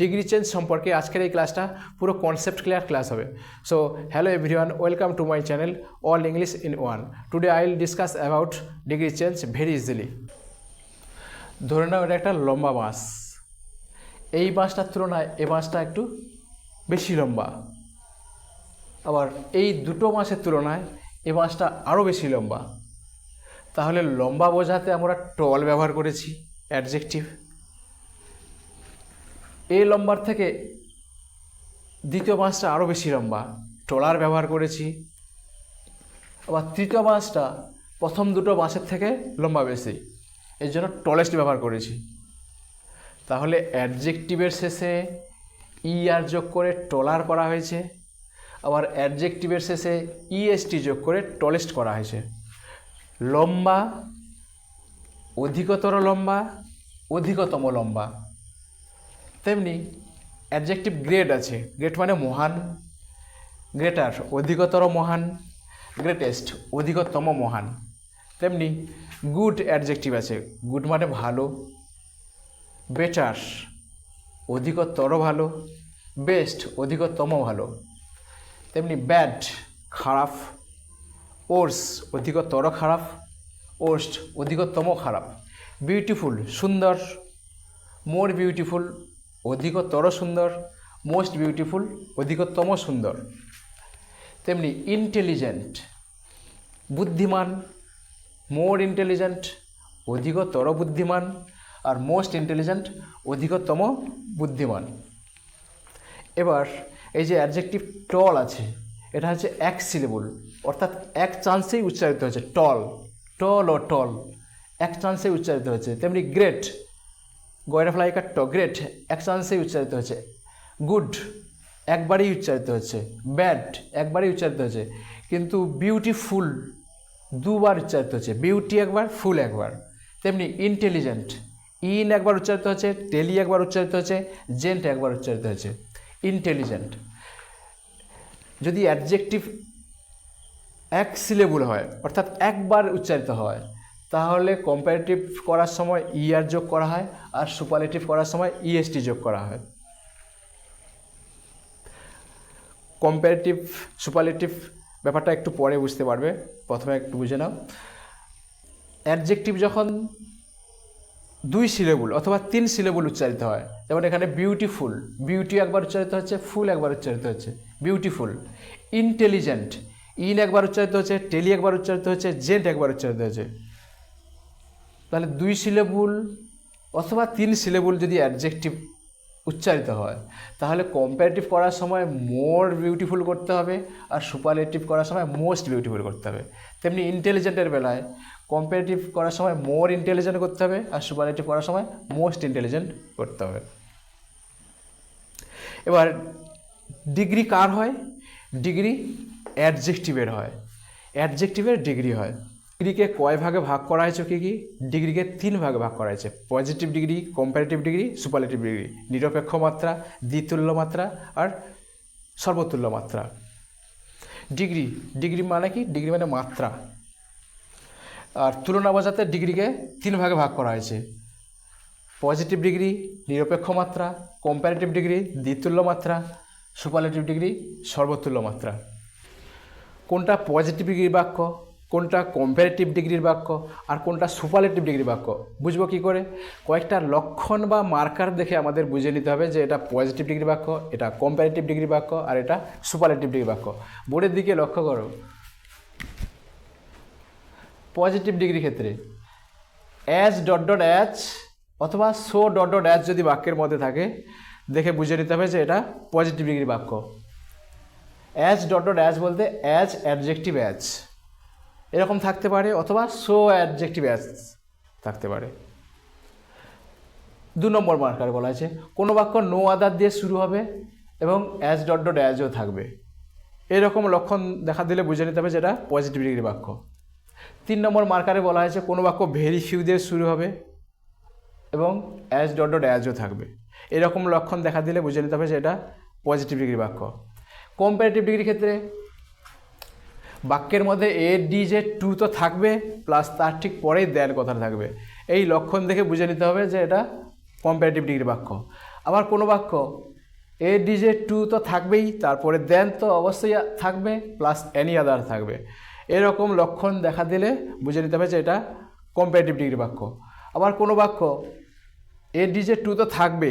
Degree change সম্পর্কে আজকের এই ক্লাসটা পুরো কনসেপ্ট ক্লিয়ার ক্লাস হবে। So hello everyone welcome to my channel all English in one today I will discuss about degree change very easily ধরে নাও, এটা একটা লম্বা বাঁশ এই বাঁশটার তুলনায় এ বাঁশটা একটু বেশি লম্বা। আবার এই দুটো মাসের তুলনায় এ মাছটা আরও বেশি লম্বা। তাহলে লম্বা বোঝাতে আমরা টল ব্যবহার করেছি অ্যাডজেক্টিভ এই লম্বার থেকে দ্বিতীয় মাছটা আরও বেশি লম্বা। টলার ব্যবহার করেছি। আবার তৃতীয় মাছটা প্রথম দুটো মাছের থেকে লম্বা বেশি। এর জন্য টলেস্ট ব্যবহার করেছি। তাহলে অ্যাডজেক্টিভের শেষে ই আর যোগ করে টলার করা হয়েছে। আবার অ্যাডজেক্টিভের শেষে ইএসটি যোগ করে টলেস্ট করা হয়েছে। লম্বা, অধিকতর লম্বা, অধিকতম লম্বা। তেমনি অ্যাডজেক্টিভ গ্রেড আছে। গ্রেট মানে মহান গ্রেটার অধিকতর মহান গ্রেটেস্ট অধিকতম মহান। তেমনি গুড অ্যাডজেক্টিভ আছে। গুড মানে ভালো বেটার অধিকতর ভালো বেস্ট অধিকতম ভালো। তেমনি ব্যাড খারাপ ওর্স অধিকতর খারাপ ওর্স্ট অধিকতম খারাপ। বিউটিফুল সুন্দর মোর বিউটিফুল অধিকতর সুন্দর মোস্ট বিউটিফুল অধিকতম সুন্দর। তেমনি ইন্টেলিজেন্ট বুদ্ধিমান মোর ইন্টেলিজেন্ট অধিকতর বুদ্ধিমান আর মোস্ট ইন্টেলিজেন্ট অধিকতম বুদ্ধিমান। এবার এই যে অ্যাডজেক্টিভ টল আছে, এটা হচ্ছে এক সিলেবল অর্থাৎ এক চান্সেই উচ্চারিত হয়েছে টল টল ও টল এক চান্সেই উচ্চারিত হয়েছে, তেমনি গ্রেট গয়রা ফ্লাইকার ট, গ্রেট এক চান্সেই উচ্চারিত হচ্ছে গুড, একবারেই উচ্চারিত হচ্ছে ব্যাড, একবারেই উচ্চারিত হচ্ছে কিন্তু বিউটিফুল দুবার উচ্চারিত হচ্ছে বিউটি একবার, ফুল একবার। তেমনি ইন্টেলিজেন্ট, ইন একবার উচ্চারিত হচ্ছে টেলি একবার উচ্চারিত হচ্ছে জেন্ট একবার উচ্চারিত হচ্ছে ইন্টেলিজেন্ট। যদি অ্যাডজেক্টিভ এক সিলেবল হয়, অর্থাৎ একবার উচ্চারিত হয় তাহলে কম্পারেটিভ করার সময় ইয়ার যোগ করা হয় আর সুপারলেটিভ করার সময় ইএসটি যোগ করা হয়। কম্পারেটিভ সুপারলেটিভ ব্যাপারটা একটু পরে বুঝতে পারবে। প্রথমে একটু বুঝে নাও। অ্যাডজেক্টিভ যখন দুই সিলেবল অথবা তিন সিলেবল উচ্চারিত হয়, যেমন এখানে বিউটিফুল বিউটি একবার উচ্চারিত হচ্ছে, ফুল একবার উচ্চারিত হচ্ছে বিউটিফুল ইন্টেলিজেন্ট ইন একবার উচ্চারিত হচ্ছে টেলি একবার উচ্চারিত হচ্ছে জেন্ট একবার উচ্চারিত হচ্ছে। তাহলে দুই সিলেবুল অথবা তিন সিলেবুল যদি অ্যাডজেক্টিভ উচ্চারিত হয়, তাহলে কম্পারেটিভ করার সময় মোর বিউটিফুল করতে হবে আর সুপারলেটিভ করার সময় মোস্ট বিউটিফুল করতে হবে। তেমনি ইন্টেলিজেন্টের বেলায় কম্পারেটিভ করার সময় মোর ইন্টেলিজেন্ট করতে হবে আর সুপারলেটিভ করার সময় মোস্ট ইন্টেলিজেন্ট করতে হবে। এবার ডিগ্রি কার হয়? ডিগ্রি অ্যাডজেক্টিভের হয়। অ্যাডজেক্টিভের ডিগ্রি হয়। ডিগ্রিকে কয় ভাগে ভাগ করা হয়েছে কি কি? ডিগ্রিকে তিন ভাগে ভাগ করা হয়েছে। Positive degree comparative degree superlative degree. নিরপেক্ষ মাত্রা, দ্বিতুল্য মাত্রা আর সর্বতুল্য মাত্রা। ডিগ্রি ডিগ্রি মানে কি? ডিগ্রি মানে মাত্রা। আর তুলনা বোঝাতে ডিগ্রিকে তিন ভাগে ভাগ করা হয়েছে। পজিটিভ ডিগ্রি, নিরপেক্ষ মাত্রা কম্পারেটিভ ডিগ্রি, দ্বিতুল্য মাত্রা সুপারলেটিভ ডিগ্রি, সর্বতুল্য মাত্রা। কোনটা পজিটিভ ডিগ্রি বাক্য? কোনটা কম্পারেটিভ ডিগ্রির বাক্য আর কোনটা সুপারলেটিভ ডিগ্রির বাক্য? বুঝব কী করে? কয়েকটা লক্ষণ বা মার্কার দেখে আমাদের বুঝে নিতে হবে যে এটা পজিটিভ ডিগ্রি বাক্য, এটা কম্পারেটিভ ডিগ্রি বাক্য, আর এটা সুপারলেটিভ ডিগ্রি বাক্য। বোর্ডের দিকে লক্ষ্য করো। পজিটিভ ডিগ্রি ক্ষেত্রে অ্যাজ ডট ডট অ্যাচ অথবা সো ডট ডট অ্যাচ যদি বাক্যের মধ্যে থাকে, দেখে বুঝে নিতে হবে যে এটা পজিটিভ ডিগ্রি বাক্য। অ্যাজ ডট ডট অ্যাজ বলতে অ্যাজ অ্যাডজেক্টিভ অ্যাজ এরকম থাকতে পারে অথবা সো অ্যাডজেক্টিভ অ্যাজ থাকতে পারে। দু নম্বর মার্কার বলা হয়েছে কোনো বাক্য নো আদার দিয়ে শুরু হবে এবং অ্যাজ ডট ডট অ্যাজও থাকবে। এরকম লক্ষণ দেখা দিলে বুঝে নিতে হবে যেটা পজিটিভ ডিগ্রি বাক্য। তিন নম্বর মার্কারে বলা হয়েছে কোনো বাক্য ভেরি ফিউ দিয়ে শুরু হবে এবং অ্যাজ ডট ডট অ্যাজও থাকবে। এরকম লক্ষণ দেখা দিলে বুঝে নিতে হবে যে এটা পজিটিভ ডিগ্রি বাক্য। কম্পারেটিভ ডিগ্রির ক্ষেত্রে বাক্যের মধ্যে এ ডি যে টু তো থাকবে প্লাস তার ঠিক পরেই দেয়ার কথা থাকবে। এই লক্ষণ দেখে বুঝে নিতে হবে যে এটা কম্পারেটিভ ডিগ্রি বাক্য। আবার কোনো বাক্য এ ডিজে টু তো থাকবেই, তারপরে দেন তো অবশ্যই থাকবে প্লাস এনি আদার থাকবে। এরকম লক্ষণ দেখা দিলে বুঝে নিতে হবে যে এটা কম্পারেটিভ ডিগ্রি বাক্য। আবার কোনো বাক্য এ ডিজে টু তো থাকবে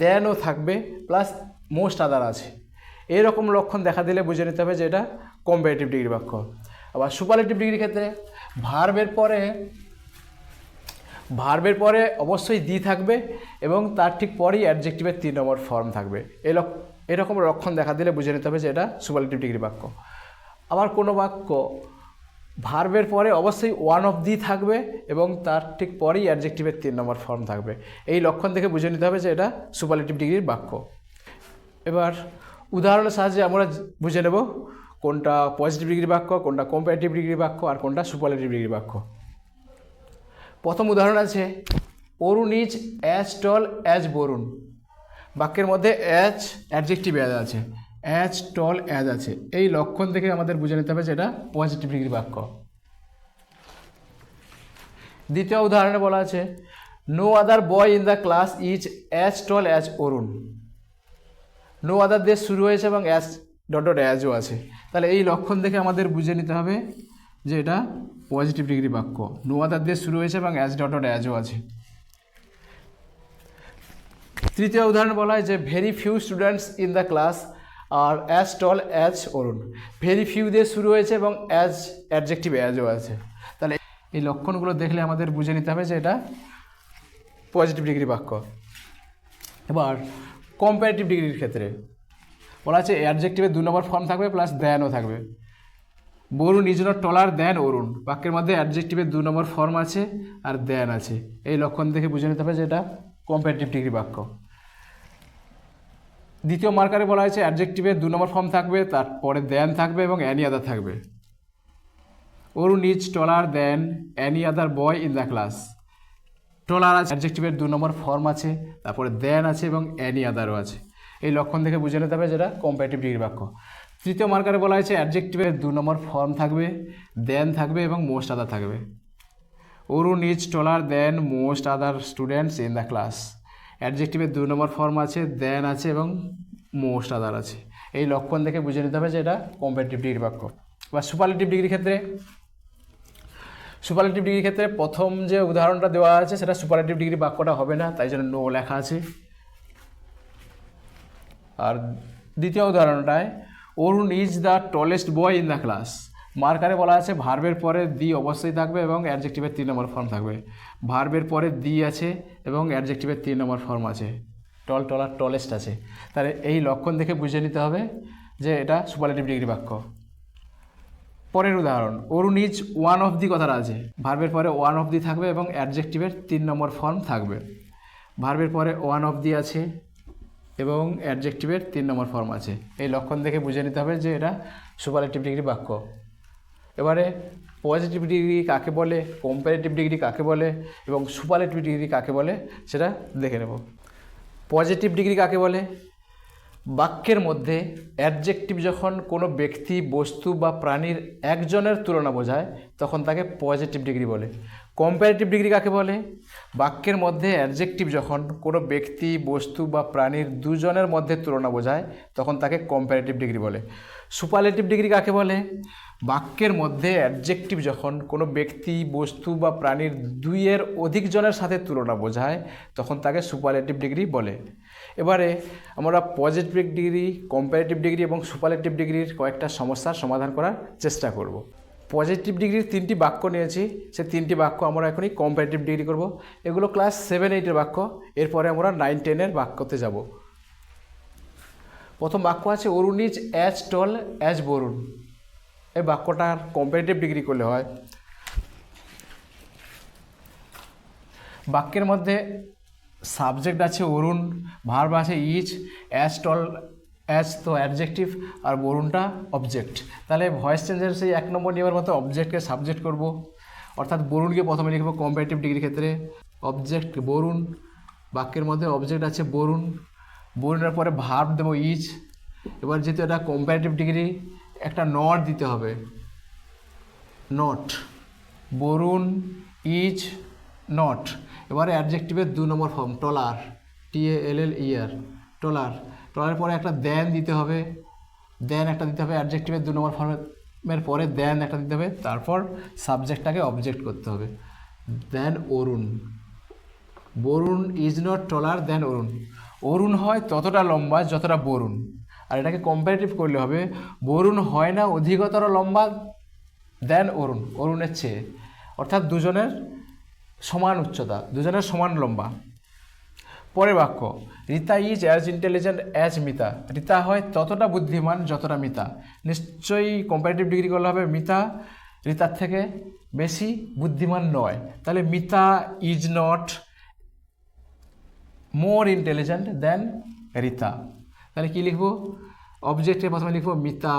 দেনও থাকবে প্লাস মোস্ট আদার আছে। এইরকম লক্ষণ দেখা দিলে বুঝে নিতে হবে যে এটা কম্পারেটিভ ডিগ্রি বাক্য। আবার সুপারলেটিভ ডিগ্রির ক্ষেত্রে ভার্বের পরে ভার্বের পরে অবশ্যই দি থাকবে এবং তার ঠিক পরেই অ্যাডজেক্টিভের তিন নম্বর ফর্ম থাকবে। এরকম লক্ষণ দেখা দিলে বুঝে নিতে হবে যে এটা সুপারলেটিভ ডিগ্রি বাক্য। আবার কোনো বাক্য ভার্বের পরে অবশ্যই ওয়ান অফ দি থাকবে এবং তার ঠিক পরেই অ্যাডজেক্টিভের তিন নম্বর ফর্ম থাকবে। এই লক্ষণ থেকে বুঝে নিতে হবে যে এটা সুপারলেটিভ ডিগ্রির বাক্য। এবার উদাহরণের সাহায্যে আমরা বুঝে নেব কোনটা পজিটিভ ডিগ্রি বাক্য, কোনটা কম্পারেটিভ ডিগ্রি বাক্য, আর কোনটা সুপারলেটিভ ডিগ্রি বাক্য। প্রথম উদাহরণ আছে Arun is as tall as Barun. বাক্যের মধ্যে অ্যাজ অ্যাডজেক্টিভ অ্যাজ আছে অ্যাজ টল অ্যাজ আছে। এই লক্ষণ থেকে আমাদের বুঝে নিতে হবে যে এটা পজিটিভ ডিগ্রি বাক্য। দ্বিতীয় উদাহরণে বলা আছে no other boy in the class is as tall as Arun. No other দেশ শুরু হয়েছে এবং অ্যাজ ডট ডট অ্যাজও আছে। তাহলে এই লক্ষণ দেখে আমাদের বুঝে নিতে হবে যে এটা পজিটিভ ডিগ্রি বাক্য। নো আদার দেশ শুরু হয়েছে এবং অ্যাজ ডট ডট অ্যাজও আছে। তৃতীয় উদাহরণ বলা হয় যে very few students in the class are as tall as Arun. Very few দিয়ে শুরু হয়েছে এবং অ্যাজ অ্যাডজেক্টিভ অ্যাজও আছে। তাহলে এই লক্ষণগুলো দেখলে আমাদের বুঝে নিতে হবে যে এটা পজিটিভ ডিগ্রি বাক্য। এবার কম্পারেটিভ ডিগ্রির ক্ষেত্রে। বলা আছে অ্যাডজেক্টিভের দু নম্বর ফর্ম থাকবে প্লাস দেনও থাকবে। Barun is not taller than Arun. বাক্যের মধ্যে অ্যাডজেক্টিভের দু নম্বর ফর্ম আছে আর দেন আছে। এই লক্ষণ দেখে বুঝে নিতে হবে যে এটা কম্পারেটিভ ডিগ্রি বাক্য। দ্বিতীয় মার্কারে বলা হয়েছে অ্যাডজেক্টিভের দু নম্বর ফর্ম থাকবে, তারপরে দেন থাকবে এবং অ্যানি আদার থাকবে। Arun is taller than any other boy in the class taller আছে অ্যাডজেক্টিভের দু নম্বর ফর্ম আছে, তারপরে দেন আছে এবং অ্যানি আদারও আছে। এই লক্ষণ থেকে বুঝে নিতে হবে যেটা কম্পারেটিভ ডিগ্রি বাক্য। তৃতীয় মার্কারে বলা হয়েছে অ্যাডজেক্টিভের দু নম্বর ফর্ম থাকবে দেন থাকবে এবং মোস্ট আদার থাকবে। Arun is taller than most other students in the class অ্যাডজেক্টিভের দু নম্বর ফর্ম আছে দেন আছে এবং মোস্ট আদার আছে। এই লক্ষণ দেখে বুঝে নিতে হবে যে এটা কম্পারেটিভ ডিগ্রি বাক্য। বা সুপারলেটিভ ডিগ্রির ক্ষেত্রে সুপারলেটিভ ডিগ্রির ক্ষেত্রে প্রথম যে উদাহরণটা দেওয়া আছে, সেটা সুপারলেটিভ ডিগ্রি বাক্যটা হবে না, তাই জন্য নো লেখা আছে। আর দ্বিতীয় উদাহরণটায় Arun is the tallest boy in the class মার্কারে বলা আছে ভার্বের পরে দি অবশ্যই থাকবে এবং অ্যাডজেক্টিভের তিন নম্বর ফর্ম থাকবে। ভার্বের পরে দি আছে এবং অ্যাডজেক্টিভের তিন নম্বর ফর্ম আছে। টল টলার টলেস্ট আছে। তাহলে এই লক্ষণ দেখে বুঝে নিতে হবে যে এটা সুপারলেটিভ ডিগ্রি বাক্য। পরের উদাহরণ Arun is one of the কথাটা আছে। ভার্বের পরে ওয়ান অফ দি থাকবে এবং অ্যাডজেক্টিভের তিন নম্বর ফর্ম থাকবে। ভার্বের পরে ওয়ান অফ দি আছে এবং অ্যাডজেক্টিভের তিন নম্বর ফর্ম আছে। এই লক্ষণ দেখে বুঝে নিতে হবে যে এটা সুপারলেটিভ ডিগ্রি বাক্য। এবারে পজিটিভ ডিগ্রি কাকে বলে কম্পারেটিভ ডিগ্রি কাকে বলে এবং সুপারলেটিভ ডিগ্রি কাকে বলে, সেটা দেখে নেব। পজিটিভ ডিগ্রি কাকে বলে? বাক্যের মধ্যে অ্যাডজেক্টিভ যখন কোনো ব্যক্তি, বস্তু বা প্রাণীর একজনের তুলনা বোঝায়, তখন তাকে পজিটিভ ডিগ্রি বলে। কম্পারেটিভ ডিগ্রি কাকে বলে? বাক্যের মধ্যে অ্যাডজেক্টিভ যখন কোনো ব্যক্তি, বস্তু বা প্রাণীর দুজনের মধ্যে তুলনা বোঝায়, তখন তাকে কম্পারেটিভ ডিগ্রি বলে। সুপারলেটিভ ডিগ্রি কাকে বলে? বাক্যের মধ্যে অ্যাডজেক্টিভ যখন কোনো ব্যক্তি, বস্তু বা প্রাণীর দুইয়ের অধিক জনের সাথে তুলনা বোঝায়, তখন তাকে সুপারলেটিভ ডিগ্রি বলে। এবারে আমরা পজিটিভ ডিগ্রি কম্পারেটিভ ডিগ্রি এবং সুপারলেটিভ ডিগ্রির কয়েকটা সমস্যার সমাধান করার চেষ্টা করব। পজিটিভ ডিগ্রির তিনটি বাক্য নিয়েছি সে তিনটি বাক্য আমরা এখনই কম্পারেটিভ ডিগ্রি করব। এগুলো ক্লাস সেভেন এইটের বাক্য, এরপরে আমরা নাইন টেনের বাক্যতে যাব। প্রথম বাক্য আছে, Arun is as tall as Barun এই বাক্যটার কম্পারেটিভ ডিগ্রি করলে হয়। বাক্যের মধ্যে সাবজেক্ট আছে অরুণ, ভার্ব আছে ইচ, অ্যাজ টল, অ্যাজ তো অ্যাডজেক্টিভ আর বরুণটা অবজেক্ট। তাহলে ভয়েস চেঞ্জের সেই এক নম্বর নিয়মের মতো অবজেক্টকে সাবজেক্ট করব। অর্থাৎ বরুণকে প্রথমে লিখব কম্পারেটিভ ডিগ্রির ক্ষেত্রে। অবজেক্ট বরুণ, বাক্যের মধ্যে অবজেক্ট আছে বরুণ। বরুণের পরে ভার্ব দেবো ইচ। এবার যেহেতু এটা কম্পারেটিভ ডিগ্রি একটা নট দিতে হবে। নট বরুণ ইজ নট এবারে অ্যাডজেক্টিভের দু নম্বর form taller T A L L E R টলার টলারের পরে একটা দেন দিতে হবে দেন একটা দিতে হবে অ্যাডজেক্টিভের দু নম্বর ফর্মের পরে দেন একটা দিতে হবে, তারপর সাবজেক্টটাকে অবজেক্ট করতে হবে। Than Arun. Barun is not taller than Arun. Arun হয় ততটা লম্বা যতটা বরুণ। আর এটাকে কম্পারেটিভ করলে হবে, বরুণ হয় না অধিকতর লম্বা দেন অরুণ। অরুণের চেয়ে। অর্থাৎ দুজনের সমান উচ্চতা, দুজনের সমান লম্বা। পরের বাক্য, Rita is as intelligent as Mita. Rita হয় ততটা বুদ্ধিমান যতটা মিতা। নিশ্চয়ই কম্পারেটিভ ডিগ্রি করলে হবে মিতা। রীতার থেকে বেশি বুদ্ধিমান নয়। তাহলে Mita is not more intelligent than Rita. তাহলে কী লিখব? অবজেক্টে প্রথমে লিখব, মিতা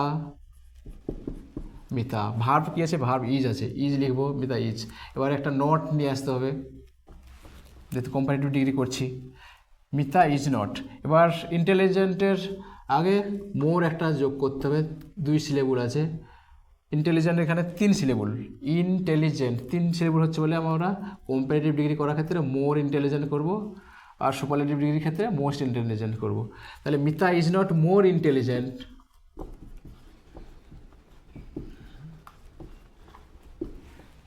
মিতা ভার্ব কী আছে? ভার্ব ইজ আছে। ইজ লিখব মিতা ইজ এবার একটা নট নিয়ে আসতে হবে। যেহেতু কম্পারেটিভ ডিগ্রি করছি। মিতা ইজ নট এবার ইন্টেলিজেন্টের আগে মোর একটা যোগ করতে হবে। দুই সিলেবুল আছে। ইন্টেলিজেন্ট এখানে তিন সিলেবুল ইন্টেলিজেন্ট তিন সিলেবুল হচ্ছে বলে আমরা কম্পারেটিভ ডিগ্রি করার ক্ষেত্রে মোর ইন্টেলিজেন্ট করব আর সুপারলেটিভ ডিগ্রির ক্ষেত্রে মোস্ট ইন্টেলিজেন্ট করব। তাহলে Mita is not more intelligent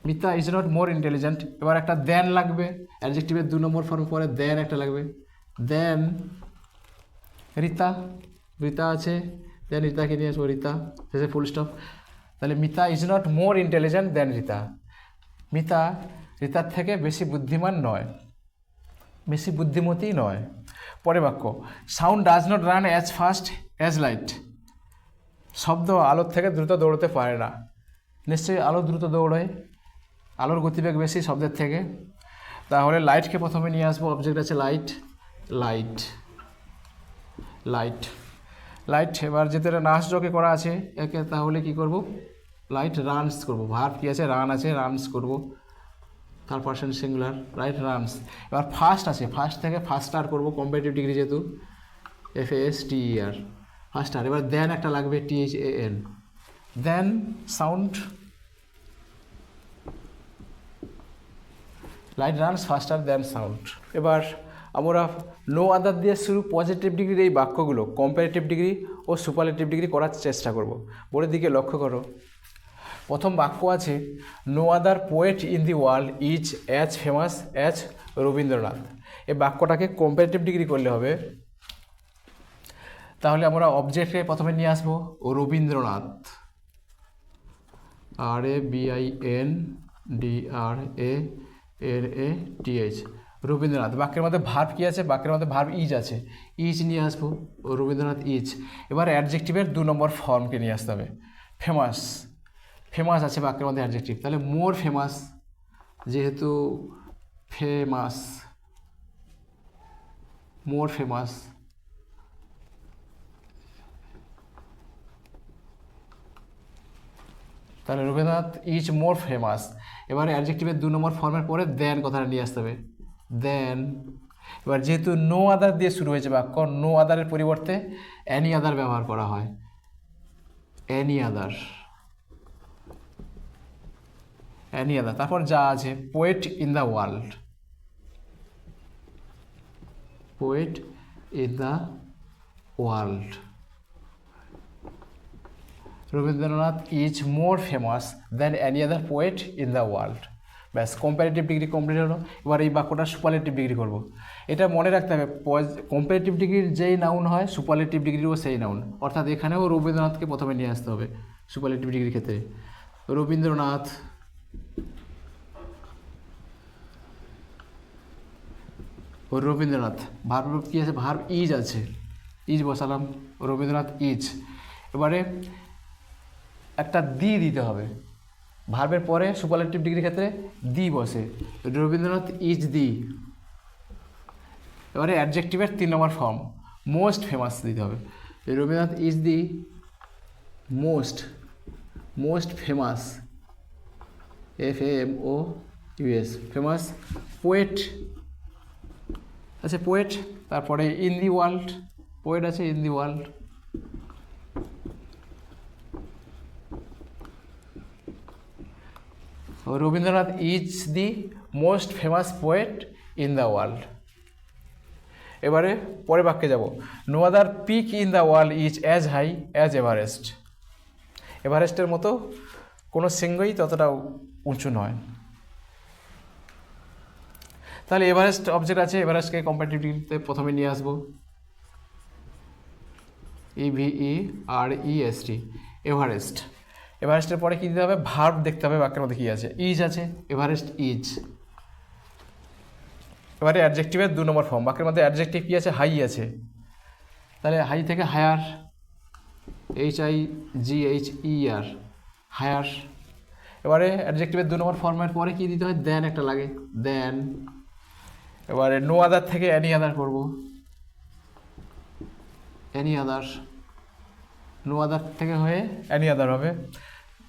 Mita is not more intelligent এবার একটা দেন লাগবে অ্যাডজেক্টিভের দু নম্বর ফর্ম পরে দেন একটা লাগবে। দেন রীতা রীতা আছে দেন রীতাকে নিয়ে আসব, রীতা, শেষে ফুল স্টপ তাহলে Mita is not more intelligent than Rita. Mita, রীতার থেকে বেশি বুদ্ধিমান নয়। বেশি বুদ্ধিমতী নয়। পরে বাক্য sound does not run as fast as light শব্দ আলোর থেকে দ্রুত দৌড়তে পারে না। নিশ্চয়ই আলো দ্রুত দৌড়য়। আলোর গতিবেগ বেশি শব্দের থেকে। তাহলে লাইটকে প্রথমে নিয়ে আসব। অবজেক্ট আছে লাইট লাইট লাইট লাইট এবার যেতে নাচ যোগে করা আছে, একে তাহলে কি করব? লাইট রানস করব। ভার্ব কী আছে? রান আছে রানস করব। Third person singular light runs এবার ফার্স্ট আছে। ফার্স্ট থেকে ফার্স্ট স্টার করব কম্পারেটিভ ডিগ্রি যেহেতু। F S T R faster এবার দেন একটা লাগবে T H A N than sound light runs faster than sound. এবার আমরা নো আদার দিয়ে শুরু পজিটিভ ডিগ্রির এই বাক্যগুলো কম্পারেটিভ ডিগ্রি ও সুপারলেটিভ ডিগ্রি করার চেষ্টা করব। বোর্ডের দিকে লক্ষ্য করো। প্রথম বাক্য আছে, no other poet in the world is as famous as Rabindranath. এই বাক্যটাকে কম্পারেটিভ ডিগ্রি করলে হবে। তাহলে আমরা অবজেক্টে প্রথমে নিয়ে আসব, Rabindranath. R A B I N D R A এর এ টি এইচ। রবীন্দ্রনাথ। বাক্যের মধ্যে ভার্ভ কী আছে? বাক্যের মধ্যে ভার্ভ ইজ আছে। ইজ নিয়ে আসব। রবীন্দ্রনাথ ইজ এবার অ্যাডজেক্টিভের দু নম্বর ফর্মকে নিয়ে আসতে হবে। ফেমাস ফেমাস আছে বাক্যের মধ্যে অ্যাডজেক্টিভ তাহলে মোর ফেমাস যেহেতু ফেমাস মোর ফেমাস তাহলে রবীন্দ্রনাথ ইজ মোর ফেমাস এবারে অ্যাডজেক্টিভের দু নম্বর ফর্মের পরে দেন কথাটা নিয়ে আসতে হবে। দেন এবার যেহেতু নো আদার দিয়ে শুরু হয়েছে বাক্য নো আদারের পরিবর্তে অ্যানি আদার ব্যবহার করা হয়। অ্যানি আদার অ্যানি আদার তারপর যা আছে poet in the world poet in the world Rabindranath is more famous than any other poet in the world ব্যাস কম্পারেটিভ ডিগ্রি কমপ্লিট হলো। এবার এই বাক্যটা সুপারলেটিভ ডিগ্রি করব। এটা মনে রাখতে হবে কম্পারেটিভ ডিগ্রির যেই নাউন হয় সুপারলেটিভ ডিগ্রিও সেই নাউন অর্থাৎ এখানেও রবীন্দ্রনাথকে প্রথমে নিয়ে আসতে হবে সুপারলেটিভ ডিগ্রির ক্ষেত্রে। রবীন্দ্রনাথ রবীন্দ্রনাথ ভার্ব কী আছে? ভার্ব ইজ আছে। ইজ বসালাম, রবীন্দ্রনাথ ইজ এবারে একটা দি দিতে হবে। ভার্বের পরে সুপারলেটিভ ডিগ্রির ক্ষেত্রে দি বসে। Rabindranath is the. এবারে অ্যাডজেক্টিভের তিন নম্বর ফর্ম মোস্ট ফেমাস দিতে হবে। Rabindranath is the most most famous F M O U S famous poet আছে পোয়েট তারপরে ইন দি ওয়ার্ল্ড পোয়েট আছে in the world Rabindranath is the most famous poet in the world. এবারে পরে বাক্যে যাব। No other peak in the world is as high as Everest এভারেস্টের মতো কোনো শৃঙ্গই ততটা উঁচু নয়। তাহলে এভারেস্ট অবজেক্ট আছে। এভারেস্টকে কম্পারেটিভ প্রথমে নিয়ে আসব। E V E R E S T Everest এভারেস্টের পরে কী দিতে হবে? ভার্ব দেখতে হবে, বাক্যের মধ্যে কী আছে? ইজ আছে এভারেস্ট ইজ এবারে অ্যাডজেক্টিভের দু নম্বর ফর্ম বাক্যের মধ্যে অ্যাডজেক্টিভ কী আছে? হাই আছে। তাহলে হাই থেকে higher H I G H E R higher এবারে অ্যাডজেক্টিভের দু নম্বর ফর্মের পরে কী দিতে হয়? দেন একটা লাগে। দেন এবারে নো আদার থেকে অ্যানি আদার করব। অ্যানি আদার নো আদার থেকে হয়ে অ্যানি আদার হবে।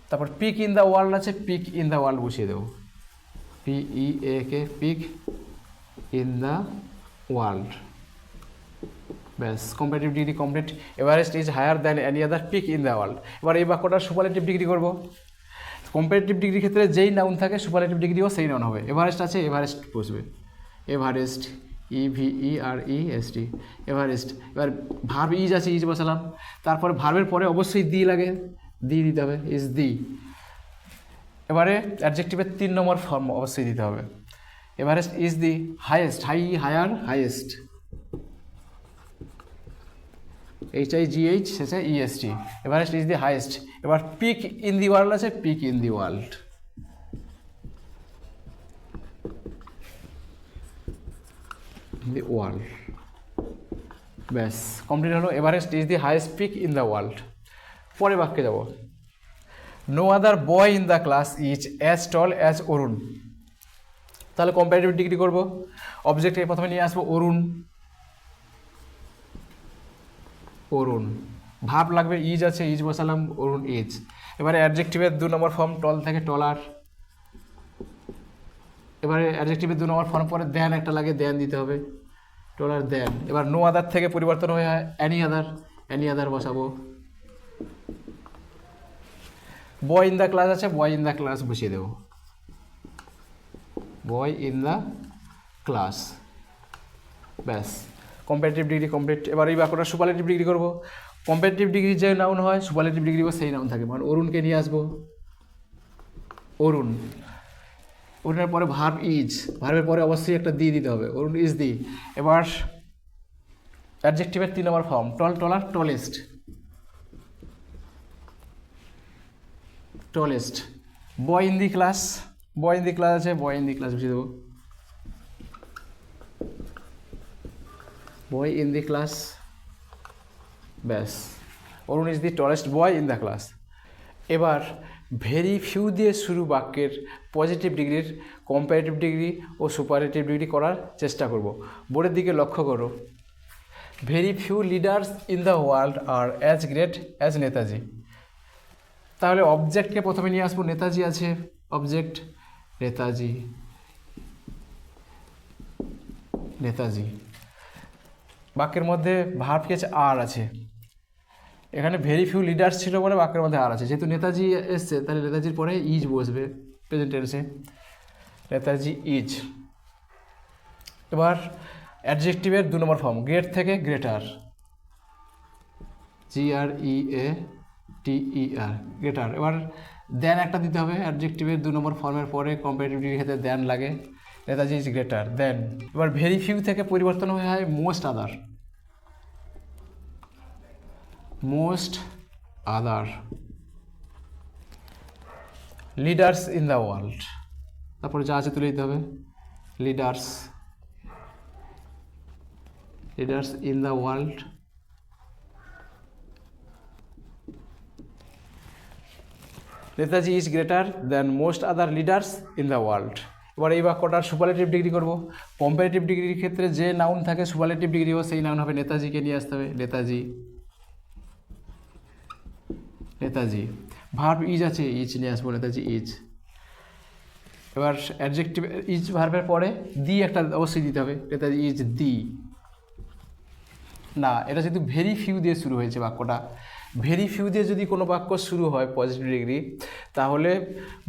তারপর পিক ইন দ্য ওয়ার্ল্ড আছে পিক ইন দ্য ওয়ার্ল্ড বসিয়ে দেবো। P E A K peak in the world ব্যাস comparative degree complete Everest is higher than any other peak in the world এবার এই বাক্যটার superlative degree করব। Comparative ডিগ্রির ক্ষেত্রে যেই নাউন থাকে সুপারলেটিভ ডিগ্রিও সেই নাউন হবে। এভারেস্ট আছে এভারেস্ট বসবে। Everest E V E R E S T Everest এবার ভার্ব ইজ আছে ইজ বসালাম। তারপরে ভার্বের পরে অবশ্যই দি লাগে। দি দিতে হবে ইজ দি এবারে অ্যাডজেক্টিভের তিন নম্বর ফর্ম অবশ্যই দিতে হবে। Everest is the highest high higher highest H I G H শেষে E S T Everest is the highest এবার পিক ইন দি ওয়ার্ল্ড আছে peak in the world the world ব্যাস কমপ্লিট হলো। Everest is the highest peak in the world পরে বাক্যে যাব। No other boy in the class is as tall as Arun. তাহলে comparative degree করব? অবজেক্টে প্রথমে নিয়ে আসব অরুণ। অরুণ। ভাব লাগবে ইজ আছে ইজ বসালাম, অরুণ ইজ এবারে অ্যাডজেক্টিভের দু নম্বর ফর্ম টল থেকে টলার এবারে অ্যাডজেক্টিভের দু নম্বর ফর্ম পরে দেন একটা লাগে দেন দিতে হবে। টলার দেন এবার নো আদার থেকে পরিবর্তন হয়ে হয় অ্যানি আদার অ্যানি আদার বসাবো। বয় ইন দ্য ক্লাস আছে বয় ইন দ্য ক্লাস বসিয়ে দেবো। বয় ইন দ্য ক্লাস ব্যাস। কম্পারেটিভ ডিগ্রি কমপ্লিট এবার এই বাক্যটা সুপারলেটিভ ডিগ্রি করব। কম্পারেটিভ ডিগ্রি যে নাউন হয় সুপারলেটিভ ডিগ্রিও সেই নাউন থাকে। মানে অরুণকে নিয়ে আসব। অরুণ। অরুণের পরে ভার্ব ইজ ভার্বের পরে অবশ্যই একটা দি দিতে হবে। অরুণ ইজ দি এবার অ্যাডজেক্টিভের তিন number form tall taller tallest tallest boy in the class boy in the class আছে বয় ইন দি ক্লাস বুঝিয়ে দেবো। বয় ইন দি ক্লাস ব্যাস। Arun is the tallest boy in the class এবার very few দিয়ে শুরু বাক্যের positive ডিগ্রির comparative degree ও সুপারেটিভ ডিগ্রি করার চেষ্টা করব। বোর্ডের দিকে লক্ষ্য করো। Very few leaders in the world are as great as Netaji তাহলে অবজেক্টকে প্রথমে নিয়ে আসব? নেতাজি আছে। অবজেক্ট নেতাজি। নেতাজি। বাক্যের মধ্যে ভার্ব কি আছে? আর আছে। এখানে ভেরি ফিউ লিডার্স ছিল বলে বাক্যের মধ্যে আর আছে। যেহেতু নেতাজি এসছে, তাহলে নেতাজির পরে ইজ বসবে প্রেজেন্ট টেন্সে নেতাজি ইজ এবার অ্যাডজেক্টিভের দু নম্বর ফর্ম গ্রেট থেকে greater G R E A T E R greater এবার দেন একটা দিতে হবে অ্যাডজেক্টিভের দু নম্বর ফর্মের পরে কম্পারেটিভ ডিগ্রির ক্ষেত্রে দেন লাগে। নেতাজি ইজ গ্রেটার দেন এবার ভেরি ফিউ থেকে পরিবর্তন হয়ে হয় most other most other leaders in the world তারপরে যা আছে তুলে দিতে হবে। Leaders leaders in the world Netaji is greater than most other leaders in the world এবার এই বাক্যটার সুপারলেটিভ ডিগ্রি করব। কম্পারেটিভ ডিগ্রির ক্ষেত্রে যে নাউন থাকে সুপারলেটিভ ডিগ্রিও সেই নাউন হবে। নেতাজিকে নিয়ে আসতে হবে। নেতাজি। নেতাজি। ভার্ব ইজ আছে। ইজ নিয়ে আসব। নেতাজি ইজ এবার অ্যাডজেক্টিভ ইজ ভার্বের পরে দি একটা অবশ্যই দিতে হবে। নেতাজি ইজ দি না, এটা যেহেতু ভেরি ফিউ দিয়ে শুরু হয়েছে বাক্যটা। ভেরি ফিউ দিয়ে যদি কোনো বাক্য শুরু হয় পজিটিভ ডিগ্রি তাহলে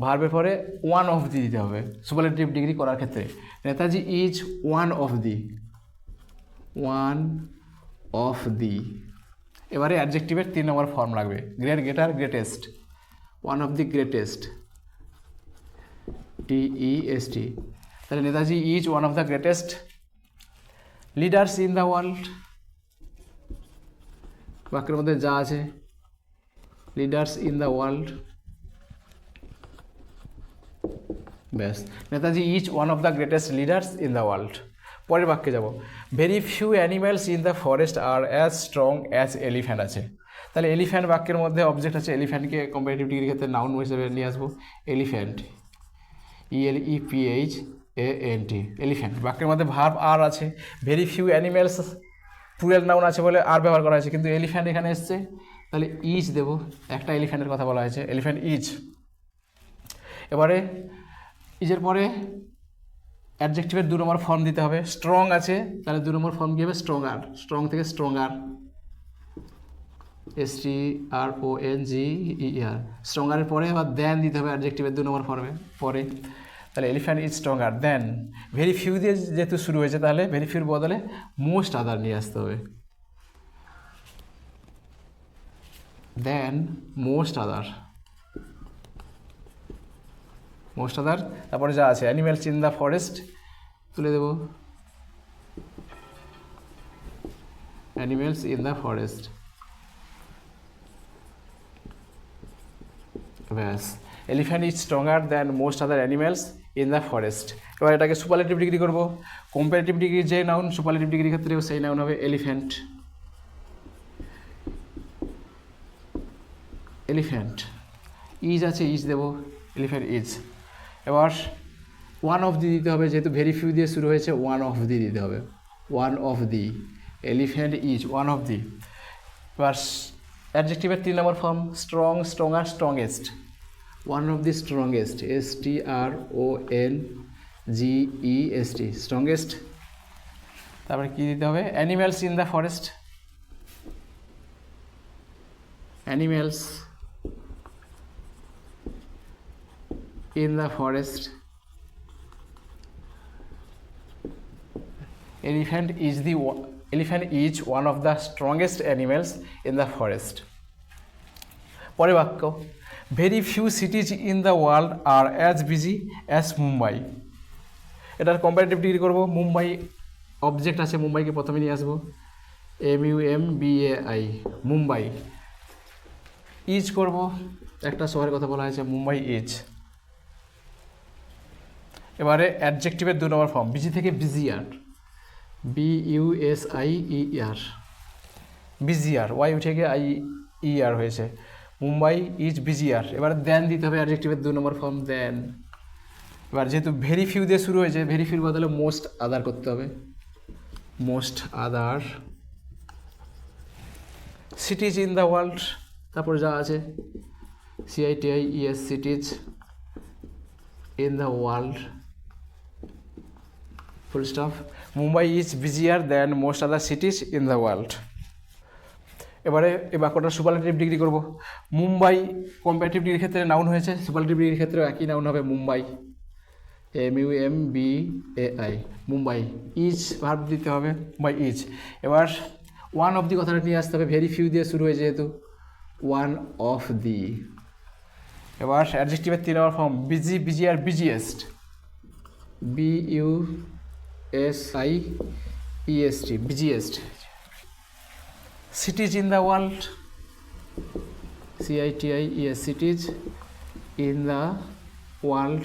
ভার্বের পরে ওয়ান অফ দি দিতে হবে। সুপারলেটিভ ডিগ্রি করার ক্ষেত্রে। Netaji is one of the one of the এবারে অ্যাডজেক্টিভের তিন নম্বর ফর্ম লাগবে। Great greater greatest one of the greatest T E S T তাহলে Netaji is one of the greatest leaders in the world বাক্যের মধ্যে যা আছে। লিডার্স ইন দ্য ওয়ার্ল্ড ব্যাস। Netaji is one of the greatest leaders in the world পরের বাক্যে যাব। Very few animals in the forest are as strong as elephant আছে। তাহলে এলিফ্যান্ট বাক্যের মধ্যে অবজেক্ট আছে। এলিফ্যান্টকে কম্পারেটিভ ডিগ্রির ক্ষেত্রে নাউন হিসেবে নিয়ে আসব। Elephant E L E P H A N T elephant বাক্যের মধ্যে ভার্ব আর আছে। Very few animals plural noun আছে বলে আর ব্যবহার করা হয়েছে, কিন্তু এলিফ্যান্ট এখানে এসছে। তাহলে ইজ দেবো, একটা এলিফ্যান্টের কথা বলা হয়েছে, এলিফ্যান্ট ইজ। এবারে, ইজের পরে অ্যাডজেক্টিভের দু নম্বর ফর্ম দিতে হবে স্ট্রং আছে, তাহলে দু নম্বর ফর্ম কী হবে? স্ট্রঙ্গার স্ট্রং থেকে stronger S T R O N G E R স্ট্রঙ্গারের পরে, আবার দেন দিতে হবে অ্যাডজেক্টিভের দু নম্বর ফর্মে পরে। তাহলে elephant is stronger than very few দিয়ে যেহেতু শুরু হয়েছে, তাহলে ভেরি ফিউর বদলে মোস্ট আদার নিয়ে আসতে হবে। Than most other most other তারপরে যা আছে অ্যানিম্যালস ইন দ্য ফরেস্ট তুলে দেব। অ্যানিম্যালস ইন দ্য ফরেস্ট ব্যাস। Elephant is stronger than most other animals in the forest এবার এটাকে সুপারলেটিভ ডিগ্রি করব। কম্পারেটিভ ডিগ্রি যে নাউন সুপারলেটিভ ডিগ্রির ক্ষেত্রেও সেই নাউন হবে এলিফ্যান্ট এলিফ্যান্ট ইজ আছে ইজ দেবো। এলিফ্যান্ট ইজ এবার ওয়ান অফ দি দিতে হবে, যেহেতু ভেরি ফিউ দিয়ে শুরু হয়েছে ওয়ান অফ দি দিতে হবে। One of the elephant is one of the এবার অ্যাডজেক্টিভের তিন number form strong stronger strongest one of the strongest S T R O N G E S T strongest তারপরে কী দিতে হবে? Animals in the forest animals in the forest elephant is the elephant is one of the strongest animals in the forest পরে বাক্য। Very few cities in the world are as busy as Mumbai এটার comparative degree করব। Mumbai object আছে মুম্বাইকে প্রথমে নিয়ে আসব। M U M B A I Mumbai is করব। একটা শহরের কথা বলা হয়েছে মুম্বাই ইজ এবারে অ্যাডজেক্টিভের দু নম্বর ফর্ম বিজি থেকে busier B U S I E R busier Y উঠে গিয়ে আই ই আর হয়েছে। মুম্বাই ইজ বিজিয়ার এবার দেন দিতে হবে অ্যাডজেক্টিভের দু নম্বর ফর্ম দেন এবার যেহেতু ভেরি ফিউ দিয়ে শুরু হয়েছে ভেরি ফিউর বদলে মোস্ট আদার করতে হবে। Most other cities in the world তারপর যা আছে C I T I E S cities in the world full stop Mumbai is busier than most other cities in the world এবারে এই বাক্যটা সুপারলেটিভ ডিগ্রি করব। Mumbai comparative ডিগ্রির ক্ষেত্রে noun হয়েছে সুপারলেটিভ ডিগ্রির ক্ষেত্রেও একই নাউন হবে Mumbai. M U M B A I Mumbai. Is verb দিতে হবে মুম্বাই ইজ এবার ওয়ান অফ দি কথাটা নিয়ে আসতে হবে ভেরি ফিউ দিয়ে শুরু হয়েছে যেহেতু। ওয়ান অফ দি এবার অ্যাডজেক্টিভের তিন নম্বর form busy busy R busiest B U S I E S the biggest cities in the world C I T I E S cities in the world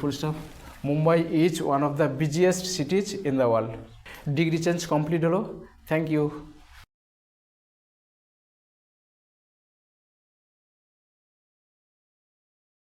full stop Mumbai is one of the biggest cities in the world degree change complete হলো thank you